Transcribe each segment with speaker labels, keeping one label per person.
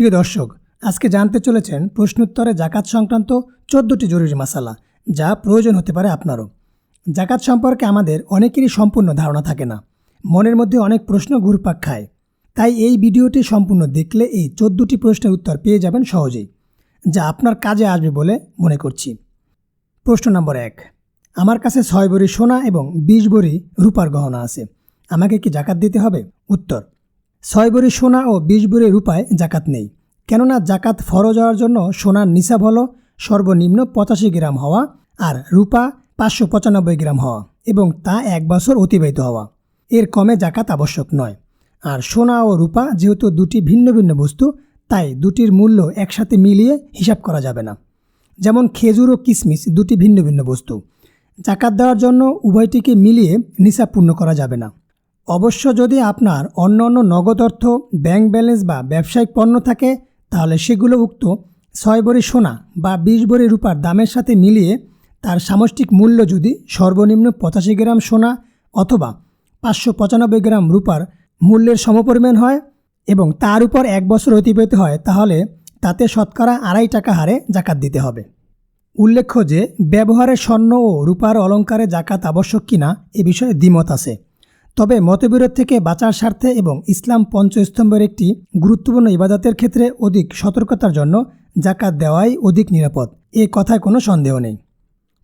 Speaker 1: প্রিয় দর্শক, আজকে জানতে চলেছেন প্রশ্নোত্তরে জাকাত সংক্রান্ত চোদ্দোটি জরুরি মশালা যা প্রয়োজন হতে পারে আপনারও। জাকাত সম্পর্কে আমাদের অনেকেরই সম্পূর্ণ ধারণা থাকে না। মনের মধ্যে অনেক প্রশ্ন ঘুরপাক খায়। তাই এই ভিডিওটি সম্পূর্ণ দেখলে এই চোদ্দোটি প্রশ্নের উত্তর পেয়ে যাবেন সহজেই, যা আপনার কাজে আসবে বলে মনে করছি। প্রশ্ন নম্বর এক, আমার কাছে ছয় বড়ি সোনা এবং বিশ বড়ি রূপার গহনা আছে। আমাকে কি জাকাত দিতে হবে? উত্তর ছয় বড়ি সোনা ও বিশ বড়ি রূপায় জাকাত নেই। কেননা জাকাত ফরজ হওয়ার জন্য সোনার নিসাব হল সর্বনিম্ন পঁচাশি গ্রাম হওয়া আর রূপা পাঁচশো পঁচানব্বই গ্রাম হওয়া এবং তা এক বছর অতিবাহিত হওয়া। এর কমে জাকাত আবশ্যক নয়। আর সোনা ও রূপা যেহেতু দুটি ভিন্ন ভিন্ন বস্তু, তাই দুটির মূল্য একসাথে মিলিয়ে হিসাব করা যাবে না। যেমন খেজুর ও কিশমিশ দুটি ভিন্ন ভিন্ন বস্তু। জাকাত দেওয়ার জন্য উভয়টিকে মিলিয়ে নিসাব পূর্ণ করা যাবে না। অবশ্য যদি আপনার অন্য অন্য নগদ অর্থ, ব্যাংক ব্যালেন্স বা ব্যবসায়িক পণ্য থাকে, তাহলে সেগুলো উক্ত ছয় বড়ি সোনা বা বিশ বড়ি রূপার দামের সাথে মিলিয়ে তার সামষ্টিক মূল্য যদি সর্বনিম্ন পঁচাশি গ্রাম সোনা অথবা পাঁচশো পঁচানব্বই গ্রাম রূপার মূল্যের সমপরিমাণ হয় এবং তার উপর এক বছর অতিবাহিত হয়, তাহলে তাতে শতকরা আড়াই টাকা হারে জাকাত দিতে হবে। উল্লেখ্য যে, ব্যবহারে স্বর্ণ ও রূপার অলঙ্কারে জাকাত আবশ্যক কিনা, এ বিষয়ে দ্বিমত আছে। তবে মতবিরোধ থেকে বাঁচার স্বার্থে এবং ইসলাম পঞ্চস্তম্ভের একটি গুরুত্বপূর্ণ ইবাদতের ক্ষেত্রে অধিক সতর্কতার জন্য জাকাত দেওয়াই অধিক নিরাপদ। এ কথায় কোনো সন্দেহ নেই।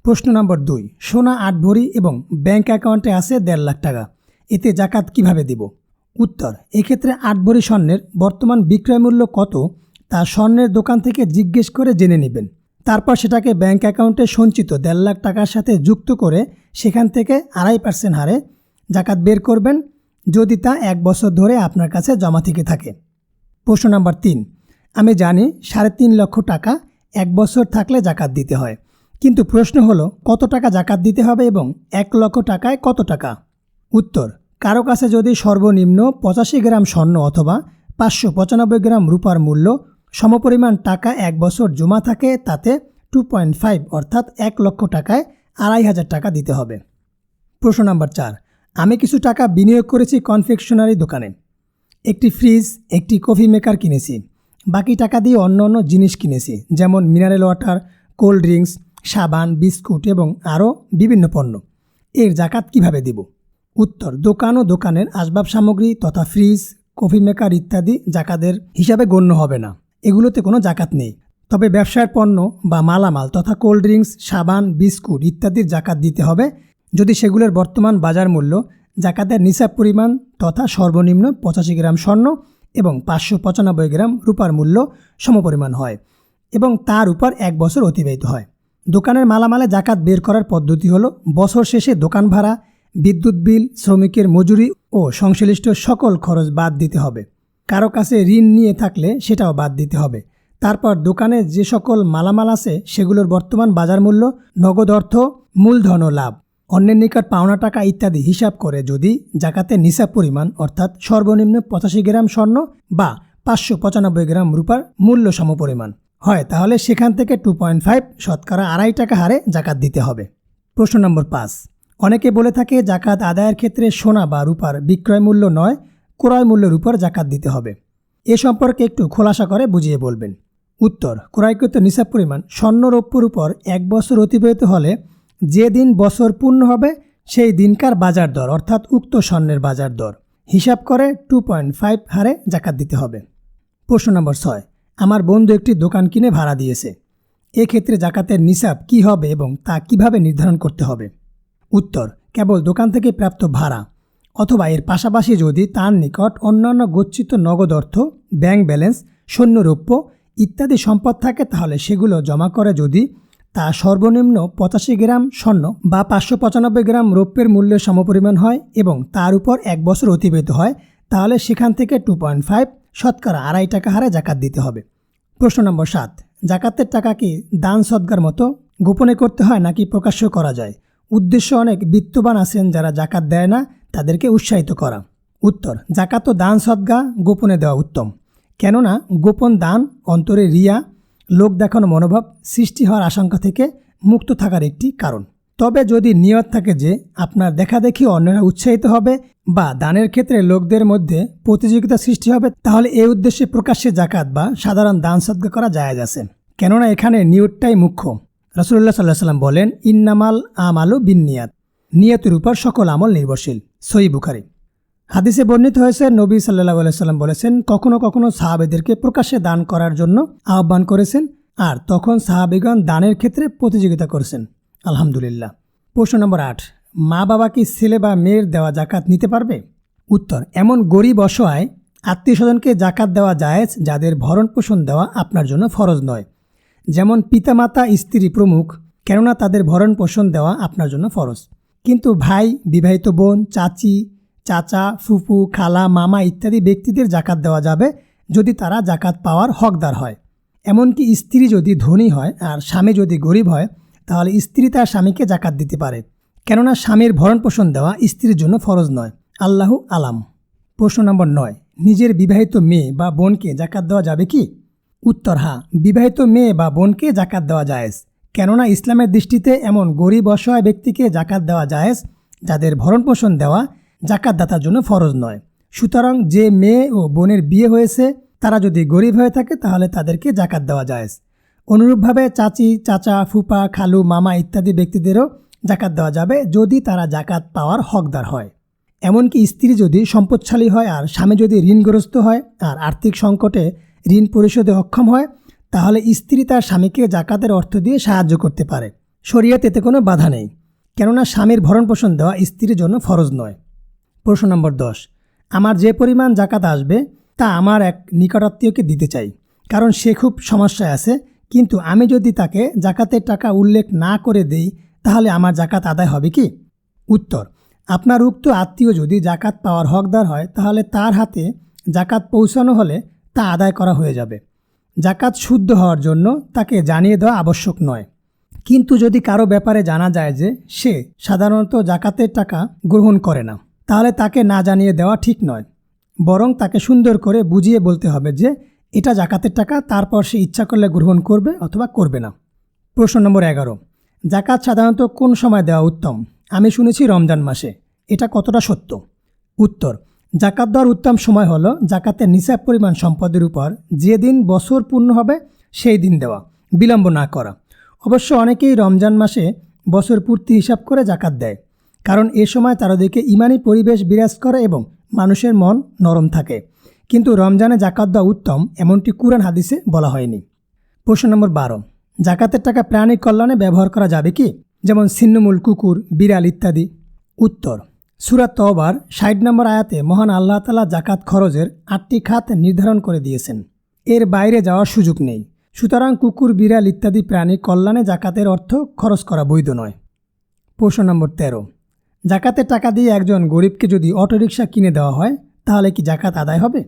Speaker 1: প্রশ্ন নম্বর দুই, সোনা আট ভরি এবং ব্যাংক অ্যাকাউন্টে আছে দেড় লাখ টাকা। এতে জাকাত কীভাবে দিব? উত্তর, এক্ষেত্রে আট ভরি স্বর্ণের বর্তমান বিক্রয় মূল্য কত তা স্বর্ণের দোকান থেকে জিজ্ঞেস করে জেনে নেবেন। তারপর সেটাকে ব্যাংক অ্যাকাউন্টে সঞ্চিত দেড় লাখ টাকার সাথে যুক্ত করে সেখান থেকে আড়াই পার্সেন্ট হারে জাকাত বের করবেন যদি তা এক বছর ধরে আপনার কাছে জমা থেকে থাকে। প্রশ্ন নাম্বার তিন, আমি জানি সাড়ে তিন লক্ষ টাকা এক বছর থাকলে জাকাত দিতে হয়, কিন্তু প্রশ্ন হলো, কত টাকা জাকাত দিতে হবে এবং এক লক্ষ টাকায় কত টাকা? উত্তর, কারও কাছে যদি সর্বনিম্ন পঁচাশি গ্রাম স্বর্ণ অথবা পাঁচশো পঁচানব্বই গ্রাম রূপার মূল্য সমপরিমাণ টাকা এক বছর জমা থাকে, তাতে টু পয়েন্ট ফাইভ অর্থাৎ এক লক্ষ টাকায় আড়াই হাজার টাকা দিতে হবে। প্রশ্ন নাম্বার চার আমি কিছু টাকা বিনিয়োগ করেছি কনফেকশনারি দোকানে। একটি ফ্রিজ, একটি কফি মেকার কিনেছি। বাকি টাকা দিয়ে অন্য অন্য জিনিস কিনেছি, যেমন মিনারেল ওয়াটার, কোল্ড ড্রিঙ্কস, সাবান, বিস্কুট এবং আরও বিভিন্ন পণ্য। এর জাকাত কীভাবে দেব? উত্তর, দোকান ও দোকানের আসবাব সামগ্রী তথা ফ্রিজ, কফি মেকার ইত্যাদি জাকাতের হিসাবে গণ্য হবে না। এগুলোতে কোনো জাকাত নেই। তবে ব্যবসার পণ্য বা মালামাল তথা কোল্ড ড্রিঙ্কস, সাবান, বিস্কুট ইত্যাদির জাকাত দিতে হবে। যদি সেগুলোর বর্তমান বাজার মূল্য জাকাতের নিসাব পরিমাণ তথা সর্বনিম্ন পঁচাশি গ্রাম স্বর্ণ এবং পাঁচশো পঁচানব্বই গ্রাম রূপার মূল্য সমপরিমাণ হয় এবং তার উপর এক বছর অতিবাহিত হয়। দোকানের মালামালে জাকাত বের করার পদ্ধতি হলো, বছর শেষে দোকান ভাড়া, বিদ্যুৎ বিল, শ্রমিকের মজুরি ও সংশ্লিষ্ট সকল খরচ বাদ দিতে হবে। কারও কাছে ঋণ নিয়ে থাকলে সেটাও বাদ দিতে হবে। তারপর দোকানে যে সকল মালামাল আছে, সেগুলোর বর্তমান বাজার মূল্য, নগদ অর্থ, মূলধন লাভ। অন্যের নিকট পাওনা টাকা ইত্যাদি হিসাব করে যদি জাকাতের নিসাব পরিমাণ, অর্থাৎ সর্বনিম্ন পঁচাশি গ্রাম স্বর্ণ বা পাঁচশো পঁচানব্বই গ্রাম রূপার মূল্য সমপরিমাণ। হয়, তাহলে সেখান থেকে টু পয়েন্ট ফাইভ শতকরা আড়াই টাকা হারে জাকাত দিতে হবে। প্রশ্ন নম্বর পাঁচ। অনেকে বলে থাকে জাকাত আদায়ের ক্ষেত্রে সোনা বা রূপার বিক্রয় মূল্য নয়, ক্রয় মূল্যের উপর জাকাত দিতে হবে। এ সম্পর্কে একটু খোলাসা করে বুঝিয়ে বলবেন। উত্তর, ক্রয়কৃত নিসাব পরিমাণ স্বর্ণ রৌপ্যর উপর এক বছর অতিবাহিত হলে যে দিন বছর পূর্ণ হবে, সেই দিনকার বাজার দর, অর্থাৎ উক্ত স্বর্ণের বাজার দর। হিসাব করে টু পয়েন্ট ফাইভ হারে জাকাত দিতে হবে। প্রশ্ন নম্বর ছয়, আমার বন্ধু একটি দোকান কিনে ভাড়া দিয়েছে। এক্ষেত্রে জাকাতের নিসাব কি হবে এবং তা কীভাবে নির্ধারণ করতে হবে? উত্তর, কেবল দোকান থেকে প্রাপ্ত ভাড়া, অথবা এর পাশাপাশি যদি তার নিকট অন্যান্য গচ্ছিত নগদ অর্থ, ব্যাংক ব্যালেন্স সৈন্যরৌপ্য ইত্যাদি সম্পদ থাকে, তাহলে সেগুলো জমা করে যদি তা সর্বনিম্ন পঁচাশি গ্রাম স্বর্ণ বা পাঁচশো পঁচানব্বই গ্রাম রৌপ্যের মূল্যের সমপরিমাণ হয় এবং তার উপর এক বছর অতিবাহিত হয়, তাহলে সেখান থেকে টু পয়েন্ট ফাইভ শতকরা আড়াই টাকা হারে জাকাত দিতে হবে। প্রশ্ন নম্বর সাত, জাকাতের টাকা কি দান সদ্গার মতো? গোপনে করতে হয় নাকি প্রকাশ্য করা যায়? উদ্দেশ্য অনেক বিত্তবান আছেন যারা জাকাত দেয় না, তাদেরকে উৎসাহিত করা। উত্তর, জাকাত ও দান সদ্গা গোপনে দেওয়া উত্তম। কেননা গোপন দান অন্তরে রিয়া লোক দেখানো মনোভাব সৃষ্টি হওয়ার আশঙ্কা থেকে মুক্ত থাকার একটি কারণ। তবে যদি নিয়ত থাকে যে আপনার দেখাদেখি অন্যরা উৎসাহিত হবে বা দানের ক্ষেত্রে লোকদের মধ্যে প্রতিযোগিতা সৃষ্টি হবে, তাহলে এই উদ্দেশ্যে প্রকাশ্যে জাকাত বা সাধারণ দান সদ্গা করা জায়েজ আছে। কেননা এখানে নিয়তটাই মুখ্য। রসুল্লাহ সাল্লাহ সাল্লাম বলেন, ইন্নামাল আমালু বিনিয়াত নিয়তের উপর সকল আমল নির্ভরশীল। সই বুখারি। হাদিসে বর্ণিত হয়েছে, নবী সাল্লাহ সাল্লাম বলেছেন, কখনো কখনো সাহাবেদেরকে প্রকাশ্যে দান করার জন্য আহ্বান করেছেন, আর তখন সাহাবিগণ দানের ক্ষেত্রে প্রতিযোগিতা করেছেন। আলহামদুলিল্লাহ। প্রশ্ন নম্বর আট, মা বাবা কি ছেলে বা মেয়ের দেওয়া জাকাত নিতে পারবে? উত্তর, এমন গরিব অসহায় আত্মীয় স্বজনকে জাকাত দেওয়া জায়েজ যাদের ভরণ পোষণ দেওয়া আপনার জন্য ফরজ নয়। যেমন পিতামাতা, স্ত্রী প্রমুখ, কেননা তাদের ভরণ পোষণ দেওয়া আপনার জন্য ফরজ। কিন্তু ভাই, বিবাহিত বোন, চাচি চাচা, ফুফু, খালা, মামা ইত্যাদি ব্যক্তিদের জাকাত দেওয়া যাবে যদি তারা জাকাত পাওয়ার হকদার হয়। এমনকি স্ত্রী যদি ধনী হয় আর স্বামী যদি গরিব হয়, তাহলে স্ত্রী তার স্বামীকে জাকাত দিতে পারে। কেননা স্বামীর ভরণ পোষণ দেওয়া স্ত্রীর জন্য ফরজ নয়। আল্লাহ আলাম। প্রশ্ন নম্বর নয়, নিজের বিবাহিত মেয়ে বা বোনকে জাকাত দেওয়া যাবে কি? উত্তর হা বিবাহিত মেয়ে বা বোনকে জাকাত দেওয়া জায়েজ। কেননা ইসলামের দৃষ্টিতে এমন গরিব অসহায় ব্যক্তিকে জাকাত দেওয়া জায়েজ যাদের ভরণ পোষণ দেওয়া জাকাতদাতার জন্য ফরজ নয়। সুতরাং যে মেয়ে ও বোনের বিয়ে হয়েছে, তারা যদি গরিব হয়ে থাকে, তাহলে তাদেরকে জাকাত দেওয়া যায় অনুরূপভাবে চাচি, চাচা, ফুপা, খালু, মামা ইত্যাদি ব্যক্তিদেরও জাকাত দেওয়া যাবে যদি তারা জাকাত পাওয়ার হকদার হয়। এমনকি স্ত্রী যদি সম্পদশালী হয় আর স্বামী যদি ঋণগ্রস্ত হয় আর আর্থিক সংকটে ঋণ পরিশোধে অক্ষম হয়, তাহলে স্ত্রী তার স্বামীকে জাকাতের অর্থ দিয়ে সাহায্য করতে পারে। শরীয়ত এতে কোনো বাধা নেই। কেননা স্বামীর ভরণ পোষণ দেওয়া স্ত্রীর জন্য ফরজ নয়। প্রশ্ন নম্বর দশ। আমার যে পরিমাণ জাকাত আসবে, তা আমার এক নিকটাত্মীয়কে দিতে চাই। কারণ সে খুব সমস্যায় আছে। কিন্তু আমি যদি তাকে জাকাতের টাকা উল্লেখ না করে দেই, তাহলে আমার জাকাত আদায় হবে কি? উত্তর, আপনার উক্ত আত্মীয় যদি জাকাত পাওয়ার হকদার হয়, তাহলে তার হাতে জাকাত পৌঁছানো হলে তা আদায় করা হয়ে যাবে। জাকাত শুদ্ধ হওয়ার জন্য তাকে জানিয়ে দেওয়া আবশ্যক নয়। কিন্তু যদি কারও ব্যাপারে জানা যায় যে সে সাধারণত জাকাতের টাকা গ্রহণ করে না। তাহলে তাকে না জানিয়ে দেওয়া ঠিক নয়। বরং তাকে সুন্দর করে বুঝিয়ে বলতে হবে যে, এটা জাকাতের টাকা, তারপর সে ইচ্ছা করলে গ্রহণ করবে অথবা করবে না। প্রশ্ন নম্বর এগারো। জাকাত সাধারণত কোন সময় দেওয়া উত্তম? আমি শুনেছি রমজান মাসে। এটা কতটা সত্য? উত্তর, জাকাত দেওয়ার উত্তম সময় হলো জাকাতের নিসাব পরিমাণ সম্পদের উপর যে দিন বছর পূর্ণ হবে, সেই দিন দেওয়া। বিলম্ব না করা। অবশ্য অনেকেই রমজান মাসে বছর পূর্তি হিসাব করে জাকাত দেয়। কারণ এ সময় তাদেরকে ইমানি পরিবেশ বিরাজ করে এবং মানুষের মন নরম থাকে। কিন্তু রমজানে জাকাত দেওয়া উত্তম, এমনটি কুরআন হাদিসে বলা হয়নি। প্রশ্ন নম্বর বারো। জাকাতের টাকা প্রাণী কল্যাণে ব্যবহার করা যাবে কি? যেমন ছিন্নমূল কুকুর, বিড়াল ইত্যাদি। উত্তর সুরাত তওবার, ষাট নম্বর আয়াতে মহান আল্লাহ তালা জাকাত খরচের আটটি খাত নির্ধারণ করে দিয়েছেন। এর বাইরে যাওয়ার সুযোগ নেই। সুতরাং কুকুর, বিড়াল ইত্যাদি প্রাণী কল্যাণে জাকাতের অর্থ খরচ করা বৈধ নয়। প্রশ্ন নম্বর তেরো। জাকাতের টাকা দিয়ে একজন গরিবকে যদি অটোরিকশা কিনে দেওয়া হয়, তাহলে কি জাকাত আদায় হবে?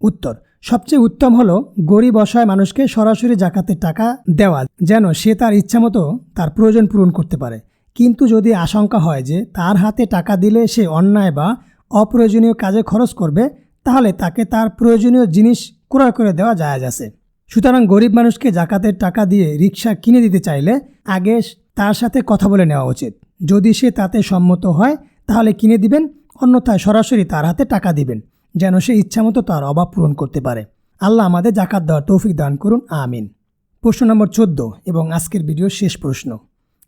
Speaker 1: উত্তর, সবচেয়ে উত্তম হলো গরিব অসহায় মানুষকে সরাসরি জাকাতের টাকা দেওয়া, যেন সে তার ইচ্ছামতো তার প্রয়োজন পূরণ করতে পারে। কিন্তু যদি আশঙ্কা হয় যে তার হাতে টাকা দিলে সে অন্যায় বা অপ্রয়োজনীয় কাজে খরচ করবে, তাহলে তাকে তার প্রয়োজনীয় জিনিস ক্রয় করে দেওয়া যায় আছে। সুতরাং গরিব মানুষকে জাকাতের টাকা দিয়ে রিক্সা কিনে দিতে চাইলে আগে তার সাথে কথা বলে নেওয়া উচিত। যদি সে তাতে সম্মত হয়, তাহলে কিনে দিবেন, অন্যথায় সরাসরি তার হাতে টাকা দিবেন, যেন সে ইচ্ছামতো তার অভাব পূরণ করতে পারে। আল্লাহ আমাদের জাকাত দেওয়ার তৌফিক দান করুন, আমিন। প্রশ্ন নম্বর চোদ্দ এবং আজকের ভিডিওর শেষ প্রশ্ন।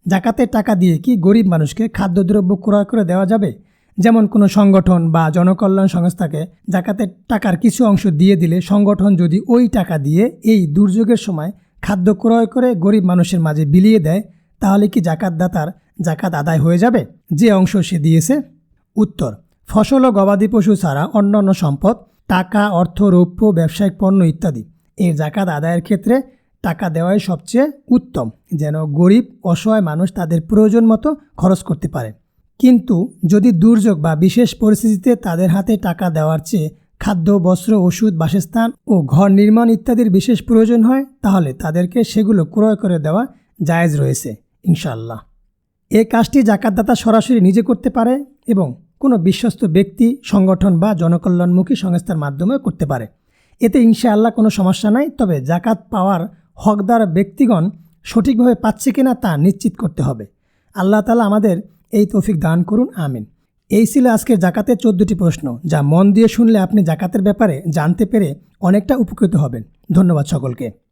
Speaker 1: জাকাতের টাকা দিয়ে কি গরিব মানুষকে খাদ্যদ্রব্য ক্রয় করে দেওয়া যাবে? যেমন কোনো সংগঠন বা জনকল্যাণ সংস্থাকে জাকাতের টাকার কিছু অংশ দিয়ে দিলে সংগঠন যদি ওই টাকা দিয়ে এই দুর্যোগের সময় খাদ্য ক্রয় করে গরিব মানুষের মাঝে বিলিয়ে দেয়, তাহলে কি জাকাতদাতার জাকাত আদায় হয়ে যাবে? যে অংশ সে দিয়েছে। উত্তর, ফসল ও গবাদি পশু ছাড়া অন্যান্য সম্পদ, টাকা, অর্থ, রৌপ্য, ব্যবসায়িক পণ্য ইত্যাদি। এর জাকাত আদায়ের ক্ষেত্রে টাকা দেওয়াই সবচেয়ে উত্তম, যেন গরিব, অসহায় মানুষ তাদের প্রয়োজন মতো খরচ করতে পারে। কিন্তু যদি দুর্যোগ বা বিশেষ পরিস্থিতিতে তাদের হাতে টাকা দেওয়ার চেয়ে খাদ্য, বস্ত্র, ওষুধ, বাসস্থান ও ঘর নির্মাণ ইত্যাদির বিশেষ প্রয়োজন হয়, তাহলে তাদেরকে সেগুলো ক্রয় করে দেওয়া জায়েজ রয়েছে ইনশাল্লাহ এ কাজটি জাকাতদাতা সরাসরি নিজে করতে পারে এবং কোনো বিশ্বস্ত ব্যক্তি, সংগঠন বা জনকল্যাণমুখী সংস্থার মাধ্যমে করতে পারে। এতে ইনশাআল্লাহ কোনো সমস্যা নাই, তবে জাকাত পাওয়ার হকদার ব্যক্তিগণ সঠিকভাবে পাচ্ছে কিনা তা নিশ্চিত করতে হবে। আল্লাহ তালা আমাদের এই তৌফিক দান করুন, আমিন। এই ছিল আজকের জাকাতের চোদ্দোটি প্রশ্ন, যা মন দিয়ে শুনলে আপনি জাকাতের ব্যাপারে জানতে পেরে অনেকটা উপকৃত হবেন। ধন্যবাদ সকলকে।